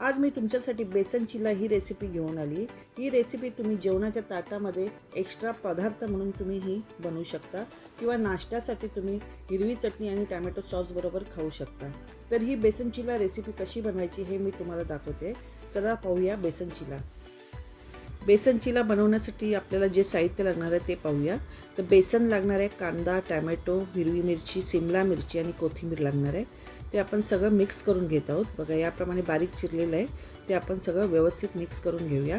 आज मी तुमच्यासाठी बेसन चिला ही रेसिपी घेऊन आली. ही रेसिपी तुम्ही जेवणाच्या ताटामध्ये एक्स्ट्रा पदार्थ म्हणून तुम्ही ही बनवू शकता किंवा नाश्त्यासाठी तुम्ही हिरवी चटणी आणि टॅमॅटो सॉस बरोबर खाऊ शकता. तर ही बेसन चिला रेसिपी कशी बनवायची हे मी तुम्हाला दाखवते. चला पाहूया बेसन चिला बेसन चिला बनवण्यासाठी आपल्याला जे साहित्य लागणार आहे ते पाहूया. तर बेसन लागणार आहे कांदा टॅमॅटो हिरवी मिरची सिमला मिरची आणि कोथिंबीर लागणार आहे. ते आपण सगळं मिक्स करून घेत आहोत. बघा याप्रमाणे बारीक चिरलेलं आहे. ते आपण सगळं व्यवस्थित मिक्स करून घेऊया.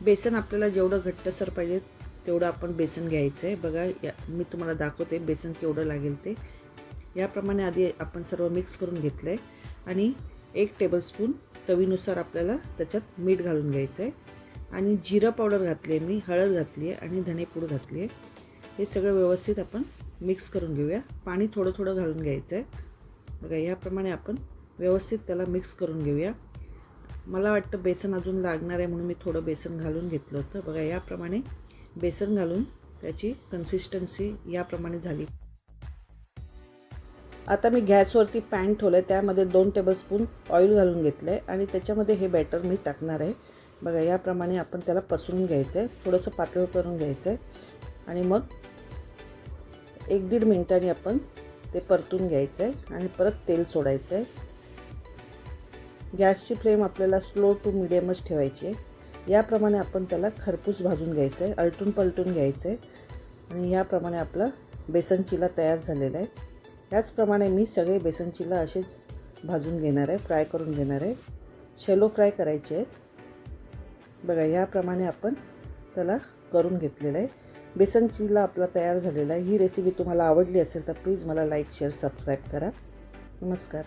बेसन आपल्याला जेवढं घट्टसर पाहिजे तेवढं आपण बेसन घ्यायचं आहे. बघा या मी तुम्हाला दाखवते बेसन केवढं लागेल ते. याप्रमाणे आधी आपण सर्व मिक्स करून घेतलं आहे आणि एक टेबलस्पून चवीनुसार आपल्याला त्याच्यात मीठ घालून घ्यायचं आहे. आणि जिरं पावडर घातली आहे मी हळद घातली आहे आणि धनेपूड घातली आहे. हे सगळं व्यवस्थित आपण मिक्स करून घेऊया. पाणी थोडं थोडं घालून घ्यायचं आहे. बघा याप्रमाणे आपण व्यवस्थित त्याला मिक्स करून घेऊया. मला वाटतं बेसन अजून लागणार आहे म्हणून मी थोडं बेसन घालून घेतलं होतं. बघा याप्रमाणे बेसन घालून त्याची कन्सिस्टन्सी याप्रमाणे झाली. आता मी गॅसवरती पॅन ठेवलं आहे त्यामध्ये दोन टेबलस्पून ऑइल घालून घेतलं आहे आणि त्याच्यामध्ये हे बॅटर मी टाकणार आहे. बघा याप्रमाणे आपण त्याला पसरून घ्यायचं आहे थोडंसं पातळ करून घ्यायचं आहे आणि मग एक दीड मिनिटांनी आपण ते परतून घ्यायचं आहे आणि परत तेल सोडायचं आहे गॅसची फ्लेम आपल्याला स्लो टू मिडियमच ठेवायची आहे. याप्रमाणे आपण त्याला खरपूस भाजून घ्यायचं आहे अलटून पलटून घ्यायचं आहे आणि याप्रमाणे आपलं बेसन चिला तयार झालेला आहे. त्याचप्रमाणे मी सगळे बेसन चिला असेच भाजून घेणार आहे फ्राय करून घेणार आहे. शेलो फ्राय करायचे आहेत. बघा याप्रमाणे आपण त्याला करून घेतलेलं आहे. बेसन चिल्ला आपला तयार झालेला आहे ही रेसिपी तुम्हाला आवडली असेल तर प्लीज मला लाईक शेअर सबस्क्राईब करा. नमस्कार.